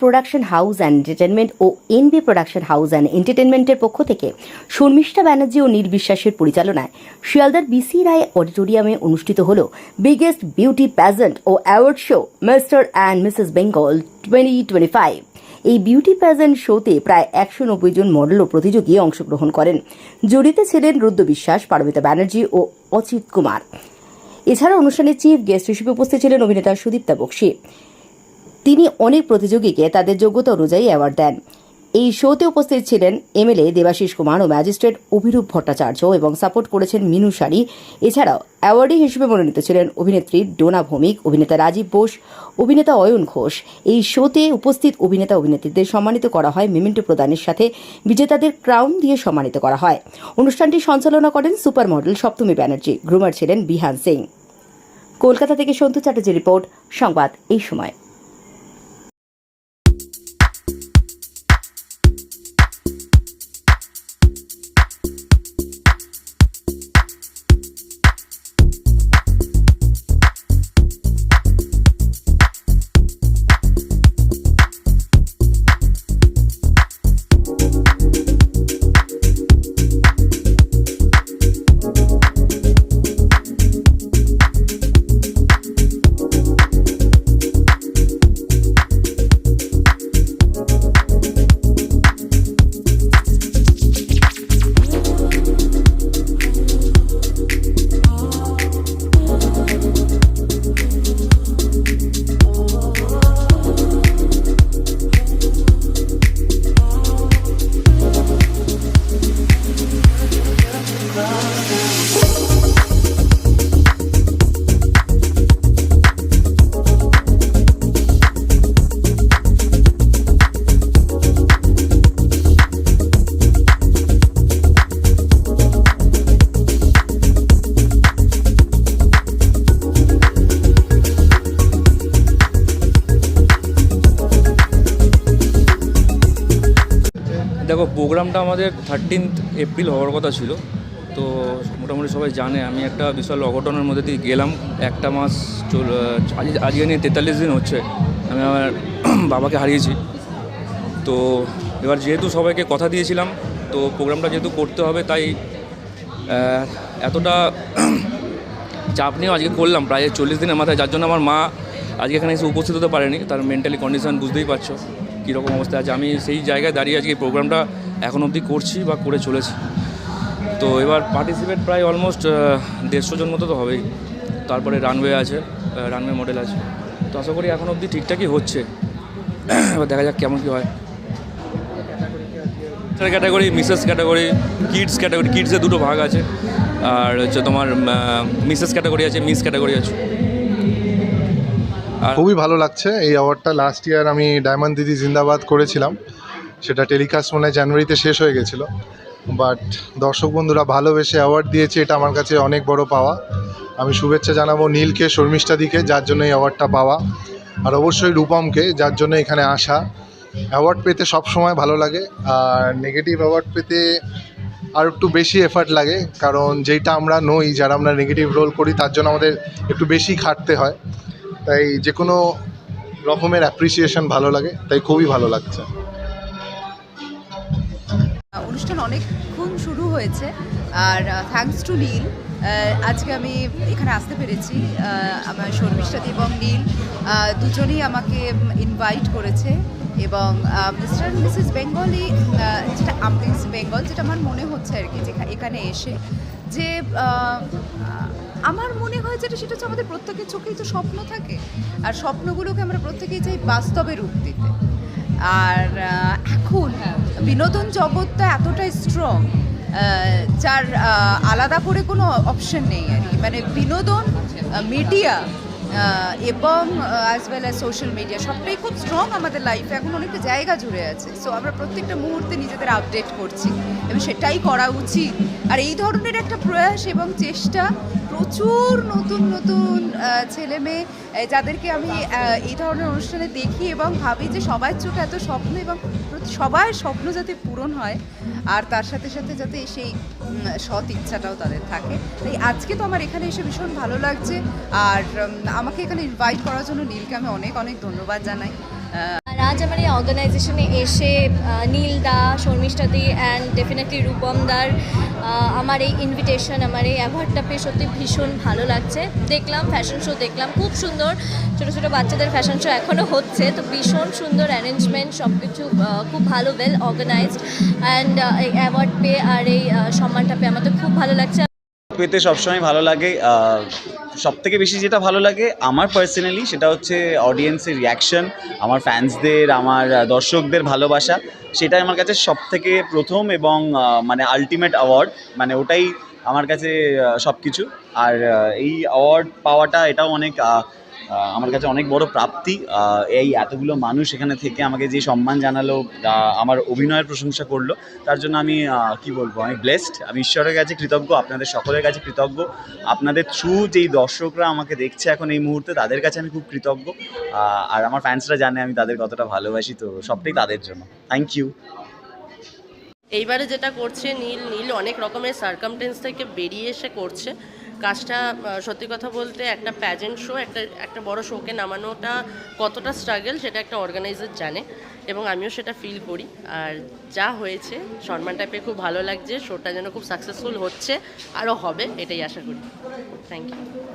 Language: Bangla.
প্রোডাকশন হাউস অ্যান্ড এন্টারটেনমেন্ট ও এনবি প্রোডাকশন হাউস অ্যান্ড এন্টারটেনমেন্টের পক্ষ থেকে শর্মিষ্ঠা ব্যানার্জি ও নীল বিশ্বাসের পরিচালনায় শিয়ালদার বিসি রায় অডিটোরিয়ামে অনুষ্ঠিত হল biggest beauty pageant O award show Mr and Mrs Bengal twenty twenty five এই বিউটি প্যাজেন্ট শোতে প্রায় একশো নব্বই জন মডেল ও প্রতিযোগী অংশগ্রহণ করেন। জড়িতে ছিলেন রুদ্র বিশ্বাস, পারমিতা ব্যানার্জি ও অচিত কুমার। এছাড়া অনুষ্ঠানে চিফ গেস্ট হিসেবে উপস্থিত ছিলেন অভিনেতা সুদীপ্তা বক্সি। তিনি অনেক প্রতিযোগীকে তাদের যোগ্যতা অনুযায়ী অ্যাওয়ার্ড দেন। এই শোতে উপস্থিত ছিলেন এমএলএ দেবাশিস কুমার ও ম্যাজিস্ট্রেট অভিরূপ ভট্টাচার্য এবং সাপোর্ট করেছেন মিনু সারি এছাড়াও অ্যাওয়ার্ডি হিসেবে মনোনীত ছিলেন অভিনেত্রী ডোনা ভৌমিক, অভিনেতা রাজীব বোস, অভিনেতা অয়ন ঘোষ। এই শোতে উপস্থিত অভিনেতা অভিনেত্রীদের সম্মানিত করা হয় মেমেন্টো প্রদানের সাথে। বিজেতাদের ক্রাউন দিয়ে সম্মানিত করা হয়। অনুষ্ঠানটি সঞ্চালনা করেন super model Saptami Banerjee. Groomer ছিলেন বিহান সিং। কলকাতা থেকে সন্তু চ্যাটার্জি রিপোর্ট, সংবাদ এই সময়। দেখো, প্রোগ্রামটা আমাদের থার্টিন্থ এপ্রিল হওয়ার কথা ছিল। তো মোটামুটি সবাই জানে, আমি একটা বিশাল অঘটনের মধ্যে দিয়ে গেলাম। একটা মাস চল, আজ, আজকে নিয়ে তেতাল্লিশ দিন হচ্ছে, আমি আমার বাবাকে হারিয়েছি। তো এবার যেহেতু সবাইকে কথা দিয়েছিলাম, তো প্রোগ্রামটা যেহেতু করতে হবে, তাই এতটা চাপ নিয়েও আজকে করলাম। প্রায় চল্লিশ দিনের মাথায়, যার জন্য আমার মা আজকে এখানে এসে উপস্থিত হতে পারেনি। তার মেন্টালি কন্ডিশন বুঝতেই পারছ। কীরকম অবস্থা আছে? আমি সেই জায়গায় দাঁড়িয়ে আজকে প্রোগ্রামটা এখন অবধি করছি বা করে চলেছি। তো এবার পার্টিসিপেট প্রায় অলমোস্ট দেড়শো জন মতো তো হবেই। তারপরে রানওয়ে আছে রানওয়ে মডেল আছে। তো আশা করি এখন অবধি ঠিকঠাকই হচ্ছে। এবার দেখা যাক কেমন কী হয়। Category Mrs category kids category কিডসের দুটো ভাগ আছে। আর হচ্ছে তোমার মিসেস ক্যাটাগরি আছে মিস ক্যাটাগরি আছে। খুবই ভালো লাগছে। এই অ্যাওয়ার্ডটা লাস্ট ইয়ার আমি ডায়মন্ড দিদি জিন্দাবাদ করেছিলাম। সেটা টেলিকাস্ট মনে হয় জানুয়ারিতে শেষ হয়ে গেছিল। বাট দর্শক বন্ধুরা ভালোবেসে অ্যাওয়ার্ড দিয়েছে, এটা আমার কাছে অনেক বড় পাওয়া। আমি শুভেচ্ছা জানাব নীলকে শর্মিষ্ঠা দিকে যার জন্য এই অ্যাওয়ার্ডটা পাওয়া। আর অবশ্যই রূপমকে, যার জন্য এখানে আসা। অ্যাওয়ার্ড পেতে সব সময় ভালো লাগে, আর নেগেটিভ অ্যাওয়ার্ড পেতে আর একটু বেশি এফার্ট লাগে। কারণ যেইটা আমরা নই, যারা আমরা নেগেটিভ রোল করি, তার জন্য আমাদের একটু বেশি খাটতে হয়। তাই যে কোনো রকমের অ্যাপ্রিসিয়েশন ভালো লাগে, তাই খুবই ভালো লাগছে। অনুষ্ঠান অনেকক্ষণ শুরু হয়েছে, আর থ্যাঙ্কস টু নীল আজকে আমি এখানে আসতে পেরেছি আমার শর্মিষ্ঠাদি এবং নীল দুজনেই আমাকে ইনভাইট করেছে এবং মিস্টার মিসেস বেঙ্গলি যেটা মিস বেঙ্গল যেটা আমার মনে হচ্ছে আর কি, যেখা- এখানে এসে যে আমার মনে যেটা সেটা হচ্ছে আমাদের প্রত্যেকের চোখেই তো স্বপ্ন থাকে। আর স্বপ্নগুলোকে আমরা প্রত্যেকেই চাই বাস্তবে রূপ দিতে। আর এখন বিনোদন জগৎটা এতটাই স্ট্রং যার আলাদা করে কোনো অপশন নেই আর কি। মানে বিনোদন মিডিয়া এবং as well as social media সবটাই খুব স্ট্রং আমাদের লাইফে এখন অনেকটা জায়গা জুড়ে আছে। সো আমরা প্রত্যেকটা মুহূর্তে নিজেদের আপডেট করছি এবং সেটাই করা উচিত। আর এই ধরনের একটা প্রয়াস এবং চেষ্টা প্রচুর নতুন নতুন ছেলে মেয়ে যাদেরকে আমি এই ধরনের অনুষ্ঠানে দেখি এবং ভাবি যে সবার চোখে এত স্বপ্ন এবং সবার স্বপ্ন যাতে পূরণ হয় আর তার সাথে সাথে যাতে সেই সৎ ইচ্ছাটাও তাদের থাকে। তাই আজকে তো আমার এখানে এসে ভীষণ ভালো লাগছে আর আমাকে এখানে ইনভাইট করার জন্য নীলকে আমি অনেক অনেক ধন্যবাদ জানাই। আজ আমার এই অর্গানাইজেশনে এসে নীল দা, শর্মিষ্ঠা দি অ্যান্ড ডেফিনেটলি রূপম দার আমার এই ইনভিটেশন আমার এই অ্যাওয়ার্ডটা পেয়ে সত্যি ভীষণ ভালো লাগছে। দেখলাম ফ্যাশন শো দেখলাম, খুব সুন্দর। ছোটো ছোটো বাচ্চাদের ফ্যাশন শো এখনও হচ্ছে, তো ভীষণ সুন্দর অ্যারেঞ্জমেন্ট সব কিছু খুব ভালো ওয়েল অর্গানাইজড অ্যান্ড এই অ্যাওয়ার্ড পেয়ে আর এই সম্মানটা পেয়ে আমার তো খুব ভালো লাগছে। পেতে সবসময় ভালো লাগে। সব থেকে বেশি যেটা ভালো লাগে আমার পার্সোনালি সেটা হচ্ছে অডিয়েন্সের রিয়াকশন আমার ফ্যান্সদের আমার দর্শকদের ভালোবাসা। সেটাই আমার কাছে সব থেকে প্রথম এবং মানে আলটিমেট অ্যাওয়ার্ড মানে ওটাই আমার কাছে সব কিছু আর এই অ্যাওয়ার্ড পাওয়াটা এটাও অনেক আমার কাছে অনেক বড় প্রাপ্তি এই এতগুলো মানুষ এখানে থেকে আমাকে যে সম্মান জানালো আমার অভিনয়ের প্রশংসা করল, তার জন্য আমি কি বলব, আমি ব্লেসড আমি ঈশ্বরের কাছে কৃতজ্ঞ, আপনাদের সকলের কাছে কৃতজ্ঞ। আপনাদের থ্রু যেই দর্শকরা আমাকে দেখছে এখন এই মুহূর্তে, তাদের কাছে আমি খুব কৃতজ্ঞ। আর আমার ফ্যান্সরা জানে আমি তাদের কতটা ভালোবাসি, তো সবটাই তাদের জন্য। থ্যাংক ইউ এইবারে যেটা করছে নীল নীল অনেক রকমের সার্কামটেন্স থেকে বেরিয়ে এসে করছে। কাজটা সত্যি কথা বলতে একটা প্যাজেন্ট শো একটা একটা বড় শোকে নামানোটা কতটা স্ট্রাগল সেটা একটা অর্গানাইজার জানে এবং আমিও সেটা ফিল করি। আর যা হয়েছে সম্মান পেয়ে খুব ভালো লাগছে শোটা যেন খুব সাকসেসফুল হচ্ছে, আরও হবে, এটাই আশা করি। Thank you